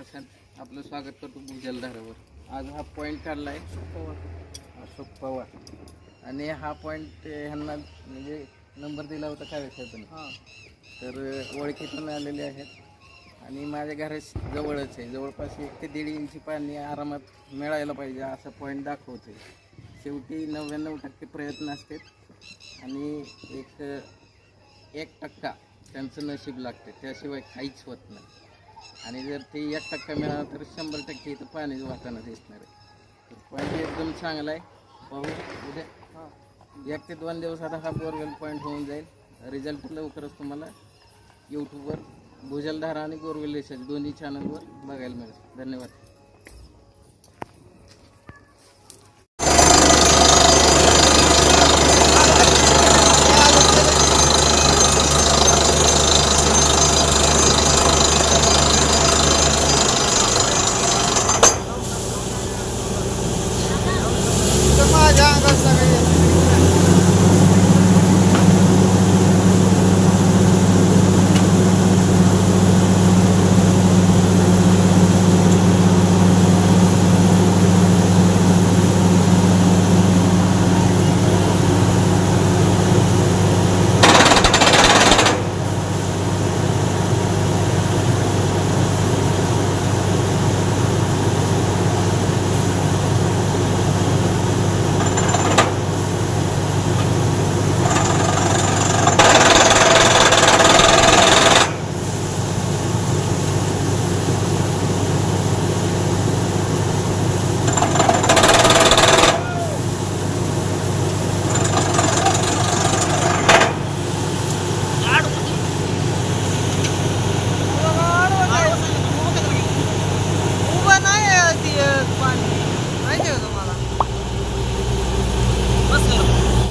प्रत्यक्षात आपलं स्वागत करतो जलधारावर आज हा पॉईंट काढला आहे अशोक पवार. आणि हा पॉईंट ह्यांना म्हणजे नंबर दिला होता काय साहेबांनी? तर ओळखीतून आलेले आहेत. आणि माझ्या घरा जवळच आहे. जवळपास एक ते दीड इंची पाणी आरामात मिळायला पाहिजे असा पॉईंट दाखवते शेवटी नव्याण्णव टक्के प्रयत्न असतात. आणि एक एक टक्का त्यांचं नशीब लागते. त्याशिवाय काहीच होत नाही. आणि जर ते एक टक्का मिळाला तर शंभर टक्के इथं पाणी वाहताना दिसणार आहे. तर एकदम चांगला आहे. पाहू उद्या. एक ते दोन दिवसात हा बोरवेल पॉईंट होऊन जाईल. रिझल्ट लवकरच तुम्हाला यूट्यूबवर भुजलधारा आणि बोरवेल रिसर्च दोन्ही चॅनलवर बघायला मिळेल. धन्यवाद.